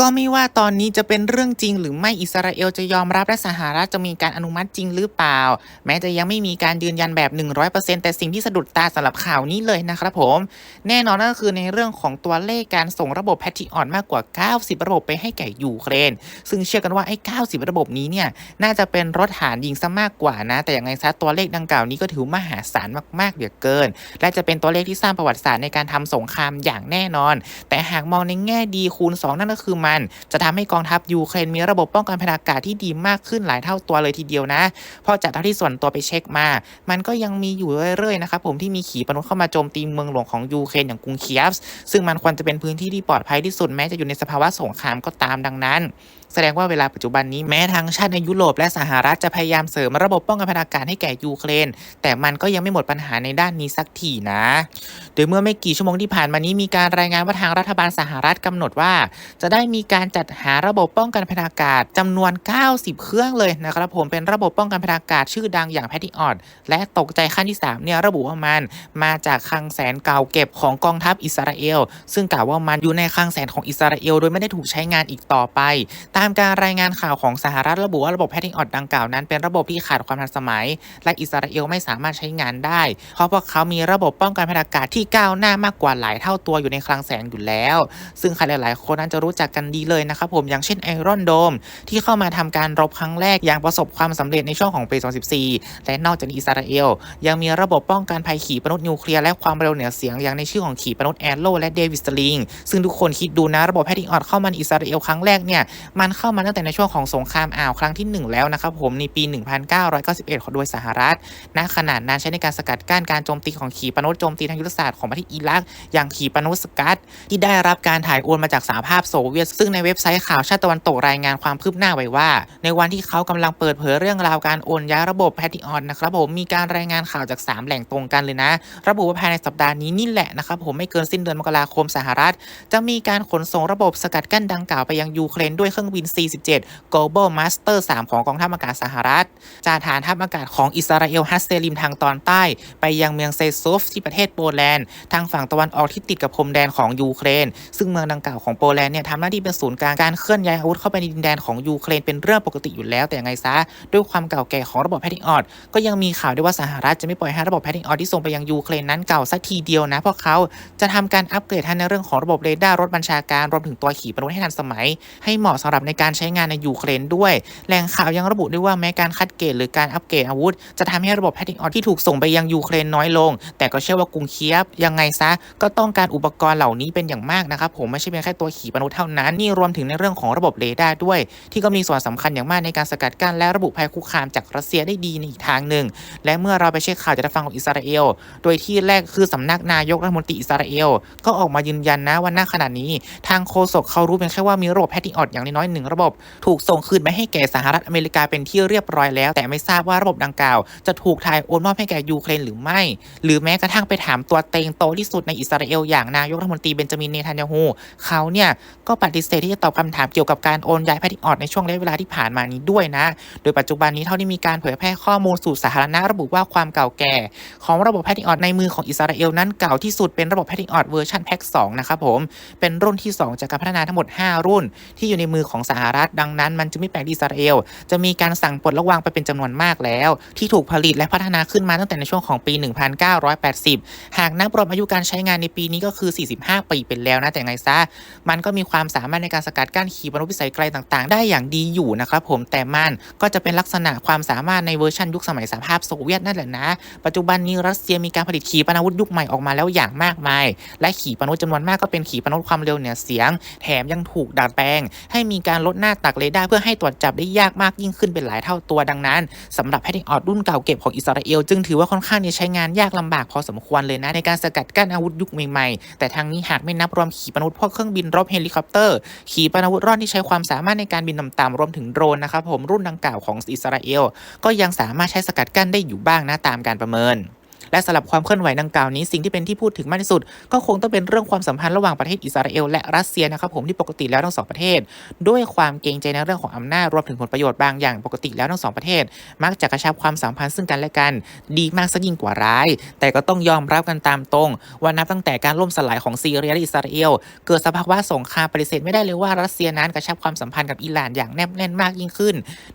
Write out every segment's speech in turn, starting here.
ก็ไม่ว่าตอนนี้จะเป็นเรื่องจริง หรือไม่อิสราเอลจะยอมรับและสหรัฐจะมีการอนุมัติจริงหรือเปล่า แม้จะยังไม่มีการยืนยันแบบ 100%แต่สิ่งที่สะดุดตาสำหรับข่าวนี้เลยนะครับผม แน่นอนนั่นก็คือในเรื่องของตัวเลขการส่งระบบแพทริออนมากกว่า 90 ระบบไปให้แก่ยูเครน ซึ่งเชื่อกันว่าไอ้ 90 ระบบนี้เนี่ยน่าจะเป็นรถฐานยิงซะมากกว่านะ แต่อย่างไรซะตัวเลขดังกล่าวนี้ก็ถือมหาศาลมากๆเหลือเกิน และจะเป็นตัวเลขที่สร้างประวัติศาสตร์ในการทำสงครามอย่างแน่นอน แต่หากมองในแง่ดีคูณ 2 นั่นก็คือมัน จะทำให้กองทัพยูเครนมีระบบป้องกันพยากอากาศที่ดีมากขึ้นหลายเท่าตัวเลยทีเดียวนะเพราะจากเท่าที่ส่วนตัวไปเช็คมา มันก็ยังมีอยู่เรื่อยๆนะครับผมที่มีขีปนาวุธเข้ามาโจมตีเมืองหลวงของยูเครนอย่างกรุงเคียฟซึ่งมันควรจะเป็นพื้นที่ที่ปลอดภัยที่สุดแม้จะอยู่ในสภาวะสงครามก็ตามดังนั้นแสดงว่าเวลาปัจจุบันนี้แม้ทางชาติในยุโรปและสหรัฐจะพยายามเสริมระบบป้องกันพยากอากาศให้แก่ยูเครน แต่มันก็ยังไม่หมดปัญหาในด้านนี้สักทีนะ โดยเมื่อไม่กี่ชั่วโมงที่ผ่านมานี้มีการรายงานว่าทางรัฐบาลสหรัฐกำหนดว่า จะได้มีการจัดหาระบบป้องกันพยากาศจำนวน 90 เครื่องเลยนะครับผมเป็นระบบป้องกันพยากาศชื่อดังอย่างแพทิออดและตกใจขั้นที่3เนี่ยระบุว่ามันมาจากคลังแสนเก่าเก็บของกองทัพอิสราเอล ซึ่งกล่าวว่ามันอยู่ในคลังแสนของอิสราเอล โดยไม่ได้ถูกใช้งานอีกต่อไป ตามการรายงานข่าวของสหรัฐระบุว่าระบบแพทิออดดังกล่าวนั้นเป็นระบบที่ขาดความทันสมัย และอิสราเอลไม่สามารถใช้งานได้ เพราะพวกเขามีระบบป้องกันพยากาศที่ก้าวหน้ามากกว่าหลายเท่าตัวอยู่ในคลังแสงอยู่แล้ว ซึ่งใครหลาย ๆ คนนั้นจะรู้จักกันดีเลยนะครับผมอย่างเช่นไอรอนโดมที่เข้ามาทำการรบครั้งแรกอย่างประสบความสำเร็จในช่วงของปี 2014 และนอกจากนี้อิสราเอล ยังมีระบบป้องกันภัยขีปนาวุธนิวเคลียร์และความเร็วเหนือเสียงอย่างในชื่อของขีปนาวุธแอโร่และเดวิสลิงซึ่งทุกคนคิดดูนะระบบแพทริออดเข้ามาอิสราเอลครั้งแรกเนี่ยมันเข้ามาตั้งแต่ในช่วงของสงครามอ่าวครั้งที่ 1 แล้วนะครับผมในปี 1991 ของโดยสหรัฐณขนาดนั้นใช้ในการสกัดกั้นการโจมตีของขีปนาวุธโจมตีทางยุทธศาสตร์ของประเทศอิรัก อย่างขีปนาวุธสกัดที่ได้รับการถ่ายโอนมาจากสหภาพโซเวียตซึ่งในเว็บไซต์ข่าวชาติตะวันตกรายงานความคืบหน้าไว้ว่า ในวันที่เขากำลังเปิดเผยเรื่องราวการโอนย้ายระบบแพทิออนนะครับผมมีการรายงานข่าวจาก 3 แหล่งตรงกันเลยนะ ระบุว่าภายในสัปดาห์นี้นี่แหละนะครับผมไม่เกินสิ้นเดือนมกราคมสหรัฐ จะมีการขนส่งระบบสกัดกั้นดังกล่าวไปยังยูเครนด้วยเครื่องบิน 47 Global Master 3 ของกองทัพอากาศสหรัฐจากฐานทัพอากาศของอิสราเอลฮัสเซลิมทางตอนใต้ ไปยังเมืองเซซูฟที่ประเทศโปแลนด์ทางฝั่งตะวันออกที่ติดกับพรมแดนของยูเครน ซึ่งเมืองดังกล่าวของโปแลนด์เนี่ยทำหน้าที่เป็นศูนย์กลางการเคลื่อนย้ายอาวุธเข้าไปในดินแดนของยูเครนเป็นเรื่องปกติอยู่แล้วแต่ยังไงซะด้วยความเก่าแก่ของระบบแพทิออดก็ยังมีข่าวด้วยว่าสหรัฐจะไม่ปล่อยให้ระบบแพทิออดที่ส่งไปยังยูเครนนั้นเก่าสักทีเดียวนะเพราะเขาจะทำการอัปเกรดทั้งในเรื่องของระบบเรดาร์รถบัญชาการรวมถึงตัวขีปนาวุธให้ทันสมัย ให้เหมาะสำหรับในการใช้งานในยูเครนด้วยแหล่งข่าวยังระบุด้วยว่าแม้การคัดเกรดหรือการอัปเกรดอาวุธ จะทำให้ระบบแพทิออดที่ถูกส่งไปยังยูเครนน้อยลง แต่ก็เชื่อว่ากรุงเคียฟยังไงซะก็ต้องการอุปกรณ์เหล่านี้เป็นอย่างมากนะครับผมไม่ใช่เพียงแค่ตัวขีปนาวุธเท่านั้นนี่รวมถึงในเรื่องของระบบเรดาร์ด้วย ที่ก็มีส่วนสำคัญอย่างมากในการสกัดกั้นและระบุภัยคุกคามจากรัสเซียได้ดีในอีกทางหนึ่ง และเมื่อเราไปเช็คข่าวจากทางฝั่งของอิสราเอล โดยที่แรกคือสำนักนายกรัฐมนตรีอิสราเอล ก็ออกมายืนยันนะว่าณขณะนี้ ทางโฆษกเขารู้เพียงแค่ว่ามีระบบแพทริออดอย่างน้อยหนึ่งระบบ ถูกส่งคืนไปให้แก่สหรัฐอเมริกาเป็นที่เรียบร้อยแล้ว แต่ไม่ทราบว่าระบบดังกล่าว จะถูกถ่ายโอนมอบให้แก่ยูเครนหรือไม่ หรือแม้กระทั่งไปถามตัวเต็งโตที่สุดในอิสราเอลอย่างนายกรัฐมนตรีเบนจามินเนทันยาฮูเขาเนี่ยก็ปฏิเสธที่จะตอบคำถามเกี่ยวกับการโอนย้ายแพทริออดในช่วงระยะเวลาที่ผ่านมานี้ด้วยนะ โดยปัจจุบันนี้เท่าที่มีการเผยแพร่ข้อมูลสู่สาธารณะระบุว่าความเก่าแก่ ของระบบแพทริออดในมือของอิสราเอลนั้นเก่าที่สุดเป็นระบบแพทริออดเวอร์ชันแพ็ก2นะครับผมเป็นรุ่นที่ 2 จากการพัฒนาทั้งหมด 5 รุ่น ที่อยู่ในมือของสหรัฐดังนั้น มันจะไม่แปลกอิสราเอลจะมีการสั่งปลดระวางไปเป็นจำนวนมากแล้ว ที่ถูกผลิตและพัฒนาขึ้นมาตั้งแต่ในช่วงของปี 1980 หากนับรวมอายุการใช้งานในปีนี้ก็คือ 45 ปีเป็นแล้วนะแต่ไงซะมันก็มีความสามารถในการสกัดกั้นขีปนาวุธพิสัยไกลต่างๆ ได้อย่างดีอยู่นะครับผมแต่มันก็จะเป็นลักษณะความสามารถในเวอร์ชันยุคสมัยสหภาพโซเวียตนั่นแหละนะ ปัจจุบันนี้รัสเซียมีการผลิตขีปนาวุธยุคใหม่ออกมาแล้วอย่างมากมาย และขีปนาวุธจำนวนมากก็เป็นขีปนาวุธความเร็วเหนือเสียง แถมยังถูกดัดแปลง ให้มีการลดหน้าตักเรดาร์เพื่อให้ตรวจจับได้ยากมากยิ่งขึ้นเป็นหลายเท่าตัวดังนั้นสำหรับแพทริออดรุ่นเก่าเก็บของอิสราเอลจึงถือว่าค่อนข้างจะใช้งานยากลำบากพอสมควรเลยนะในการสกัดกั้นอาวุธยุคใหม่ๆแต่ทางนี้หากไม่นับรวมขีปนาวุธพวกเครื่องบินรบเฮลิคอปเตอร์ขีปนาวุธร่อนที่ใช้ความสามารถในการบินต่ำๆรวมถึงโดรนนะครับผมรุ่นดังกล่าวของอิสราเอล ก็ยังสามารถใช้สกัดกั้นได้อยู่บ้างนะตามการประเมิน และสำหรับความเคลื่อนไหวดังกล่าวนี้สิ่งที่เป็นที่พูดถึงมากที่สุด ก็คงต้องเป็นเรื่องความสัมพันธ์ระหว่างประเทศอิสราเอลและรัสเซียนะครับผมที่ปกติแล้วทั้งสองประเทศ ด้วยความเกรงใจในเรื่องของอำนาจรวมถึงผลประโยชน์บางอย่างปกติแล้วทั้งสองประเทศ มักจะกระชับความสัมพันธ์ซึ่งกันและกัน ดีมากซะยิ่งกว่าร้าย แต่ก็ต้องยอมรับกันตามตรง ว่านับตั้งแต่การล่มสลายของซีเรียและอิสราเอลเกิดสภาวะสงครามปฏิเสธไม่ได้เลยว่ารัสเซียนั้นกระชับความสัมพันธ์กับอิหร่านอย่างแนบแน่นมากยิ่งขึ้น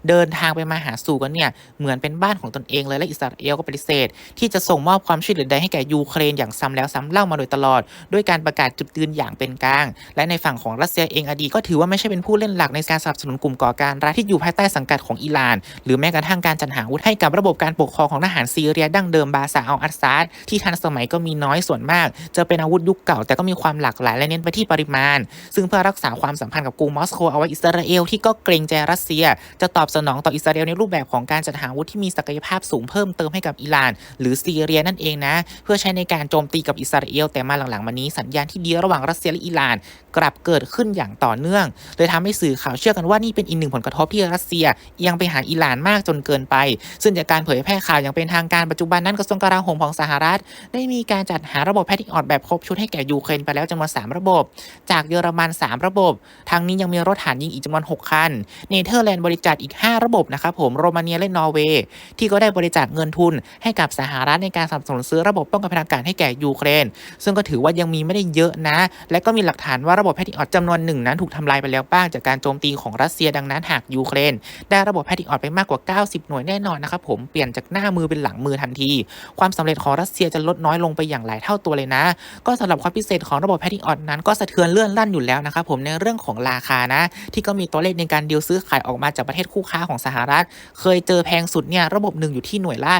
เดินทางไปมาหาสู่กันเนี่ยเหมือนเป็นบ้านของตนเองเลยและอิสราเอลก็ปฏิเสธ ที่จะส่งมอบความช่วยเหลือใดให้แก่ยูเครนอย่างซ้ำแล้วซ้ำเล่ามาโดยตลอด ด้วยการประกาศจุดยืนอย่างเป็นกลาง และในฝั่งของรัสเซียเองอดีตก็ถือว่าไม่ใช่เป็นผู้เล่นหลักในการสนับสนุนกลุ่มก่อการร้ายที่อยู่ภายใต้สังกัดของอิหร่าน หรือแม้กระทั่งการจัดหาอาวุธให้กับระบบการปกครองของทหารซีเรียดั้งเดิมบาซาอัลอัสซาดที่ทันสมัยก็มีน้อยส่วนมาก จะเป็นอาวุธยุคเก่าแต่ก็มีความหลากหลายและเน้นไปที่ปริมาณ ซึ่งเพื่อรักษาความสัมพันธ์กับกรุงมอสโกเอาไว้อิสราเอลที่ก็เกรงใจรัสเซีย จะตอบสนองต่ออิสราเอลในรูปแบบของการจัดหาอาวุธที่มีศักยภาพสูงเพิ่มเติมให้กับอิหร่าน หรือซีเรียนั่นเองนะ เพื่อใช้ในการโจมตีกับอิสราเอล แต่มาหลังๆมานี้สัญญาณที่ดีระหว่างรัสเซียและอิหร่าน กลับเกิดขึ้นอย่างต่อเนื่องเลยทำให้สื่อข่าวเชื่อกันว่านี่เป็นอีกหนึ่งผลกระทบที่รัสเซียเอียังไปหาอิหร่านมากจนเกินไป ซึ่งจากการเผยแพร่ข่าวอย่างเป็นทางการปัจจุบันนั้นกระทรวงกลาโหมของสหรัฐ ได้มีการจัดหาระบบแพทริออตแบบครบชุดให้แก่ยูเครนไปแล้วจำนวน3ระบบ จากเยอรมัน 3 ระบบ ทางนี้ยังมีรถถันยิงอีกจำนวน 6 คัน เนเธอร์แลนด์บริจาคอีก 5 ระบบนะครับผม โรมาเนียและนอร์เวย์ที่ก็ได้บริจาคเงินทุนให้กับสหรัฐในการสนับสนุนซื้อระบบป้องกันพลังการให้แก่ยูเครน ซึ่งก็ถือว่ายังมีไม่ได้เยอะนะ และก็มีหลักฐานว่าระบบแพทริออตจำนวนหนึ่งนั้นถูกทำลายไปแล้วบ้างจากการโจมตีของรัสเซียดังนั้นหากยูเครน ได้ระบบแพทริออตไปมากกว่า 90 หน่วยแน่นอนนะครับผมเปลี่ยนจากหน้ามือเป็นหลังมือทันที ความสำเร็จของรัสเซียจะลดน้อยลงไปอย่างหลายเท่าตัวเลยนะ ก็สำหรับความพิเศษของระบบแพทริออตนั้นก็สะเทือนเลื่อนลั่นอยู่แล้วนะครับผมในเรื่องของราคานะ ที่ก็มีตัวเลขในการดีลซื้อขายออกมาจากประเทศคู่ค้าของสหรัฐ เคยเจอแพงสุดเนี่ยระบบหนึ่งอยู่ที่หน่วยละ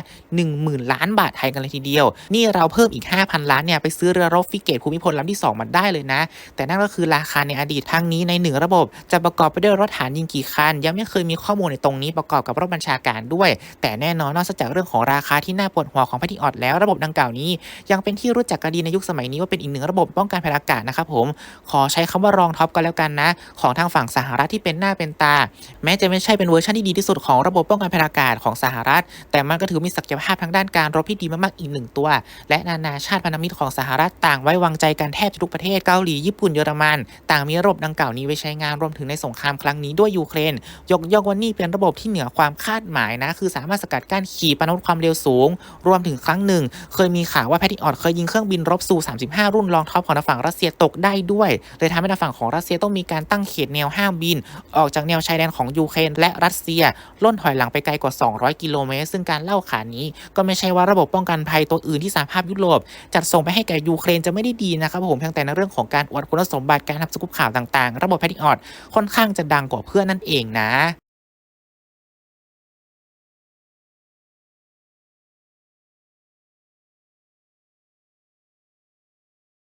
10,000 ล้านบาทไทยกันเลยทีเดียว นี่เราเพิ่มอีก 5,000 ล้านเนี่ยไปซื้อเรือรบฟิเกตภูมิพลลำที่ 2 มาได้เลยนะ แต่นั่นก็คือราคาในอดีตทั้งนี้ในหนึ่งระบบ จะประกอบไปด้วยรถฐานยิงกี่คัน ยังไม่เคยมีข้อมูลในตรงนี้ประกอบกับรถบัญชาการด้วย แต่แน่นอนนอกจากเรื่องของราคาที่น่าปวดหัวของแพทริออตแล้วระบบดังกล่าวนี้ ยังเป็นที่รู้จักกันดีในยุคสมัยนี้ว่าเป็นอีกหนึ่งระบบป้องกันภัยอากาศนะครับผมขอใช้คำว่ารองท็อปกันแล้วกันนะ ของทางฝั่งสหรัฐที่เป็นหน้าเป็นตา แม้จะไม่ใช่เป็นเวอร์ชันที่ดีที่สุดของระบบป้องกันภัยอากาศของสหรัฐ แต่มันก็ถือมีศักยภาพทางด้านการรบที่ดีมากๆอีกหนึ่งตัว และนานาชาติพันธมิตรของสหรัฐต่างไว้วางใจกันแทบจะทุกประเทศเกาหลีญี่ปุ่นเยอรมัน ต่างมีระบบดังกล่าวนี้ไว้ใช้งานรวมถึงในสงครามครั้งนี้ด้วยยูเครน ยกย่องว่านี่เป็นระบบที่เหนือความคาดหมายนะ คือสามารถสกัดกั้นขีปนาวุธความเร็วสูง รวมถึงครั้งหนึ่ง เคยมีข่าวว่าแพทริออตเคยยิงเครื่องบินรบซู 35 รุ่นรองท็อปของทางฝั่งรัสเซียตกได้ด้วยเลยทำให้ทางฝั่งของรัสเซียต้องมีการตั้งเขตแนวห้ามบิน ออกจากแนวชายแดนของยูเครนและรัสเซียล่นถอยหลังไปไกลกว่า 200 กิโลเมตรซึ่งการเล่าขานนี้ก็ไม่ใช่ว่าระบบป้องกันภัยตัวอื่นที่สหภาพยุโรปจัดส่งไปให้แก่ยูเครนจะไม่ได้ดีนะครับผมเพียงแต่ในเรื่องของการอวดคุณสมบัติการทำสกุปข่าวต่างๆ ระบบแพทริออตค่อนข้างจะดังกว่าเพื่อนนั่นเองนะ